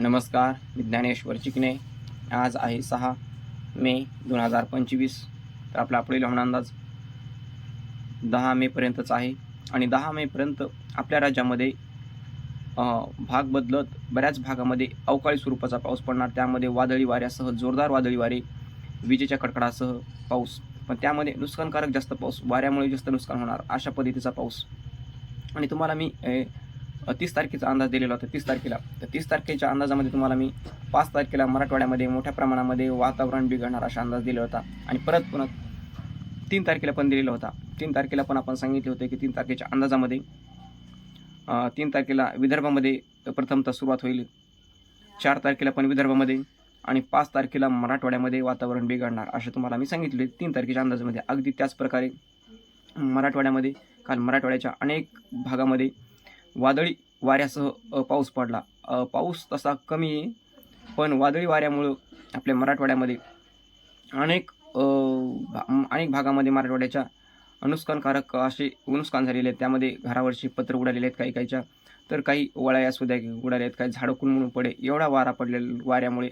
नमस्कार मी ज्ञानेश्वर चिकणे आज आहे सहा मे दोन हजार पंचवीस. तर आपला पुढील हवामान अंदाज दहा मेपर्यंतच आहे. आणि दहा मेपर्यंत आपल्या राज्यामध्ये भाग बदलत बऱ्याच भागामध्ये अवकाळी स्वरूपाचा पाऊस पडणार. त्यामध्ये वादळी वाऱ्यासह जोरदार वादळी वारे विजेच्या कडकडासह पाऊस. पण त्यामध्ये नुकसानकारक जास्त पाऊस वाऱ्यामुळे जास्त नुकसान होणार अशा पद्धतीचा पाऊस. आणि तुम्हाला मी तीस तारखेचा अंदाज दिलेला होता तीस तारखेला. तर तीस तारखेच्या अंदाजामध्ये तुम्हाला मी पाच तारखेला मराठवाड्यामध्ये मोठ्या प्रमाणामध्ये वातावरण बिघडणार असा अंदाज दिला होता. आणि परत पुन्हा तीन तारखेला पण दिलेला होता. तीन तारखेला पण आपण सांगितले होते की तीन तारखेच्या अंदाजामध्ये तीन तारखेला विदर्भामध्ये प्रथमतः सुरुवात होईल. चार तारखेला पण विदर्भामध्ये आणि पाच तारखेला मराठवाड्यामध्ये वातावरण बिघडणार असं तुम्हाला मी सांगितले. तीन तारखेच्या अंदाजामध्ये. अगदी त्याच प्रकारे मराठवाड्यामध्ये काल मराठवाड्याच्या अनेक भागामध्ये वादळी वाऱ्यासह पाऊस पडला. पाऊस तसा कमी आहे पण वादळी वाऱ्यामुळं आपल्या मराठवाड्यामध्ये अनेक भा- अनेक भागामध्ये मराठवाड्याच्या नुकसानकारक असे नुकसान झालेले आहेत. त्यामध्ये घरावरचे पत्र उडालेले आहेत काही काहीच्या. तर काही वळ्या सुद्धा उडाल्या आहेत काही झाडं कुणमुणून पडे एवढा वारा पडलेला वाऱ्यामुळे.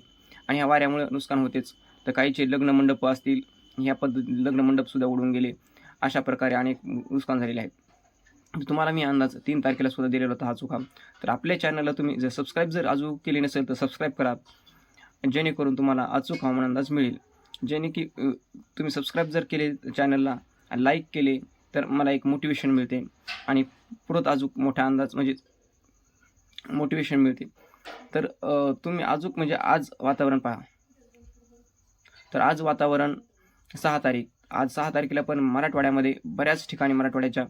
आणि ह्या वाऱ्यामुळे नुकसान होतेच. तर काहीचे लग्न मंडप असतील ह्या पद्धत लग्न मंडपसुद्धा उडून गेले. अशा प्रकारे अनेक नुकसान झालेले आहेत. म्हणजे तुम्हाला मी अंदाज तीन तारखेला सुद्धा दिलेला होता हा चुका. तर आपल्या चॅनलला तुम्ही जर सबस्क्राईब जर अजून केली नसेल तर सबस्क्राईब करा. जेणेकरून तुम्हाला अचूक हवामान अंदाज मिळेल. जेणे की तुम्ही सबस्क्राईब जर केले चॅनलला लाईक केले तर मला एक मोटिवेशन मिळते. आणि पुढत अजून मोठा अंदाज म्हणजे मोटिवेशन मिळते. तर तुम्ही अजून म्हणजे आज वातावरण पहा. तर आज वातावरण सहा तारीख. आज सहा तारखेला पण मराठवाड्यामध्ये बऱ्याच ठिकाणी मराठवाड्याच्या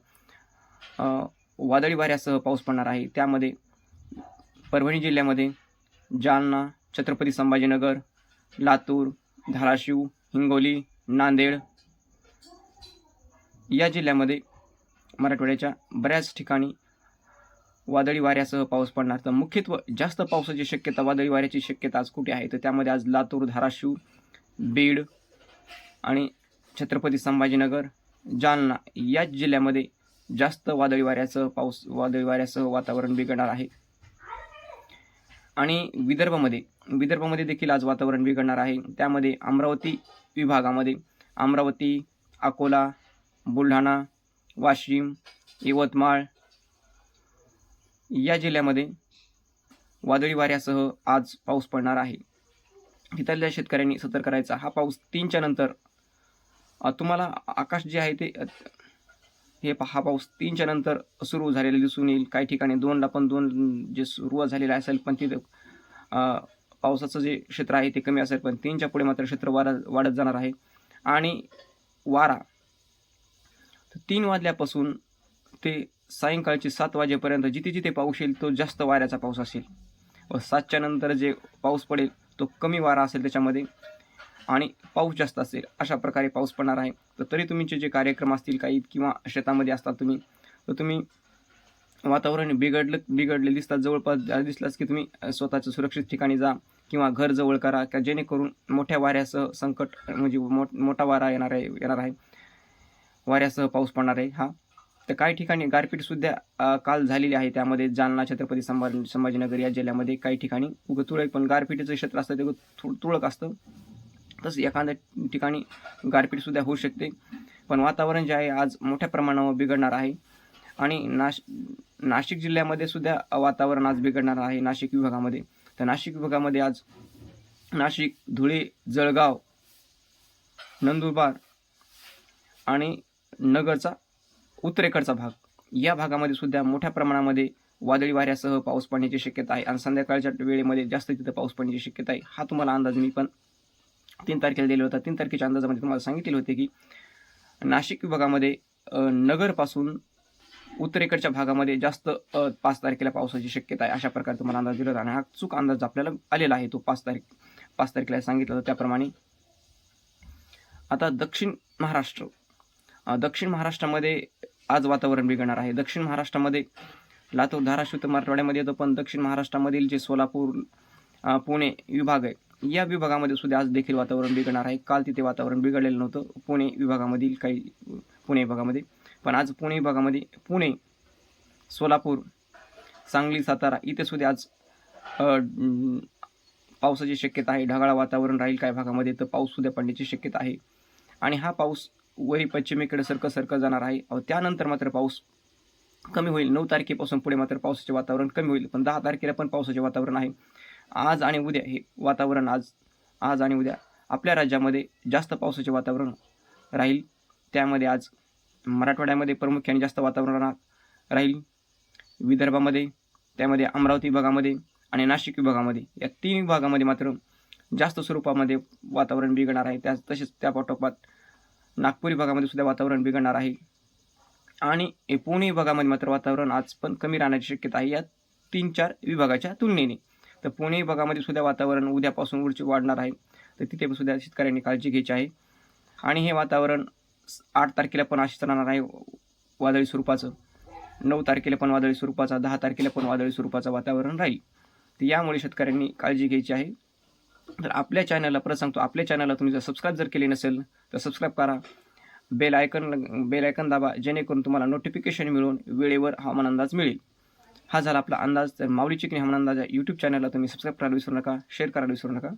वादळी वाऱ्यासह पाऊस पडणार आहे. त्यामध्ये परभणी जिल्ह्यामध्ये जालना छत्रपती संभाजीनगर लातूर धाराशिव हिंगोली नांदेड या जिल्ह्यामध्ये मराठवाड्याच्या बऱ्याच ठिकाणी वादळी वाऱ्यासह पाऊस पडणार. तर मुख्यत्व जास्त पावसाची शक्यता वादळी वाऱ्याची शक्यता आज कुठे आहे? तर त्यामध्ये आज लातूर धाराशिव बीड आणि छत्रपती संभाजीनगर जालना या जिल्ह्यामध्ये जास्त वादळी वाऱ्यासह पाऊस वादळी वाऱ्यासह वातावरण बिघडणार आहे. आणि विदर्भामध्ये विदर्भामध्ये देखील आज वातावरण बिघडणार आहे. त्यामध्ये अमरावती विभागामध्ये अमरावती अकोला बुलढाणा वाशिम यवतमाळ या जिल्ह्यामध्ये वादळी वाऱ्यासह आज पाऊस पडणार आहे. तिथल्या शेतकऱ्यांनी सतर्क करायचा हा पाऊस तीनच्या नंतर तुम्हाला आकाश जे आहे ते हे पा- हा पाऊस तीनच्या नंतर सुरू झालेला दिसून येईल. काही ठिकाणी दोनला पण दोन जे सुरुवात झालेलं असेल पण तिथं पावसाचं जे क्षेत्र आहे ते कमी असेल पण तीनच्या पुढे मात्र क्षेत्र वाढ वाढत जाणार आहे. आणि वारा तीन वाजल्यापासून ते सायंकाळचे सात वाजेपर्यंत जिथे जिथे पाऊस येईल तो जास्त वाऱ्याचा पाऊस असेल. व सातच्या नंतर जे पाऊस पडेल तो कमी वारा असेल त्याच्यामध्ये. आणि पाऊस जास्त असेल अशा प्रकारे पाऊस पडणार आहे. तर तरी तुमचे जे कार्यक्रम असतील काही किंवा शेतामध्ये असतात तुम्ही तर तुम्ही वातावरण बिघडलं बिघडले दिसतात जवळपास दिसलाच की तुम्ही स्वतःच्या सुरक्षित ठिकाणी जा किंवा घर जवळ करा का जेणेकरून मोठ्या वाऱ्यासह संकट म्हणजे मोठ मोठा वारा येणार आहे येणार आहे. वाऱ्यासह पाऊस पडणार आहे हा. तर काही ठिकाणी गारपीटसुद्धा काल झालेली आहे. त्यामध्ये जालना छत्रपती संभाजी संभाजीनगर या जिल्ह्यामध्ये काही ठिकाणी उगं तुळक पण गारपीटीचं क्षेत्र असतं ते तुळक असतं. तसं एखाद्या ठिकाणी गारपीटसुद्धा होऊ शकते. पण वातावरण जे आहे आज मोठ्या प्रमाणावर बिघडणार आहे. आणि नाश नाशिक जिल्ह्यामध्ये सुद्धा वातावरण आज बिघडणार आहे नाशिक विभागामध्ये. तर नाशिक विभागामध्ये आज नाशिक धुळे जळगाव नंदुरबार आणि नगरचा उत्तरेकडचा भाग या भागामध्ये सुद्धा मोठ्या प्रमाणामध्ये वादळी वाऱ्यासह पाऊस पडण्याची शक्यता आहे. आणि संध्याकाळच्या वेळेमध्ये जास्त तिथं पाऊस पडण्याची शक्यता आहे. हा तुम्हाला अंदाज मी पण तीन तारखेला दिला होता तीन तारखेच्या अंदाजामध्ये तुम्हाला सांगितले होते की नाशिक विभागामध्ये नगरपासून उत्तरेकडच्या भागामध्ये जास्त पाच तारखेला पावसाची शक्यता आहे अशा प्रकारे तुम्हाला अंदाज दिला होता आणि हा चूक अंदाज आपल्याला आलेला आहे. तो पाच तारीख पाच तारखेला सांगितलं होतं त्याप्रमाणे आता दक्षिण महाराष्ट्र दक्षिण महाराष्ट्रामध्ये आज वातावरण बिघडणार आहे. दक्षिण महाराष्ट्रामध्ये लातूर धाराशिव तर मराठवाड्यामध्ये येतो. पण दक्षिण महाराष्ट्रामधील जे सोलापूर पुणे विभाग आहे या विभागामध्ये सुद्धा आज देखील वातावरण बिघडणार आहे. काल तिथे वातावरण बिघडलेलं नव्हतं. पुणे विभागामधील काही पुणे विभागामध्ये. पण आज पुणे विभागामध्ये पुणे सोलापूर सांगली सातारा इथे सुद्धा आज पावसाची शक्यता आहे. ढगाळ वातावरण राहील काही भागामध्ये तर पाऊस सुद्धा पडण्याची शक्यता आहे. आणि हा पाऊस वरी पश्चिमेकडे सरकं सरकं जाणार आहे. त्यानंतर मात्र पाऊस कमी होईल. नऊ तारखेपासून पुढे मात्र पावसाचे वातावरण कमी होईल. पण दहा तारखेला पण पावसाचे वातावरण आहे. आज आणि उद्या हे वातावरण आज आज आणि उद्या आपल्या राज्यामध्ये जास्त पावसाचे वातावरण राहील. त्यामध्ये आज मराठवाड्यामध्ये प्रामुख्याने जास्त वातावरण राहील. विदर्भामध्ये त्यामध्ये अमरावती विभागामध्ये आणि नाशिक विभागामध्ये या तीन विभागामध्ये मात्र जास्त स्वरूपामध्ये वातावरण बिघडणार आहे. त्या तसेच त्या पाठोपाठ नागपूर विभागामध्ये सुद्धा वातावरण बिघडणार आहे. आणि पुणे विभागामध्ये मात्र वातावरण आज पण कमी राहण्याची शक्यता आहे. या तीन चार विभागाच्या तुलनेने. तर पुणे भागामध्ये सुद्धा वातावरण उद्यापासून उडची वाढणार आहे. तर तिथे सुद्धा शेतकऱ्यांनी काळजी घ्यायची आहे. आणि हे वातावरण आठ तारखेला पण असेच राहणार आहे वादळी स्वरूपाचं. नऊ तारखेला पण वादळी स्वरूपाचा दहा तारखेला पण वादळी स्वरूपाचं वातावरण राहील. तर यामुळे शेतकऱ्यांनी काळजी घ्यायची आहे. तर आपल्या चॅनलला परत सांगतो आपल्या चॅनलला तुम्ही जर सबस्क्राईब जर केले नसेल तर सबस्क्राईब करा. बेल आयकन बेल आयकन दाबा जेणेकरून तुम्हाला नोटिफिकेशन मिळून वेळेवर हवामान अंदाज मिळेल. हा झाला आपला अंदाज. तर माऊली चिकनी हवामान अंदाज यूट्यूब चॅनलला तुम्ही सबस्क्राईब करायला विसरू नका शेअर करायला विसरू नका.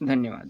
धन्यवाद.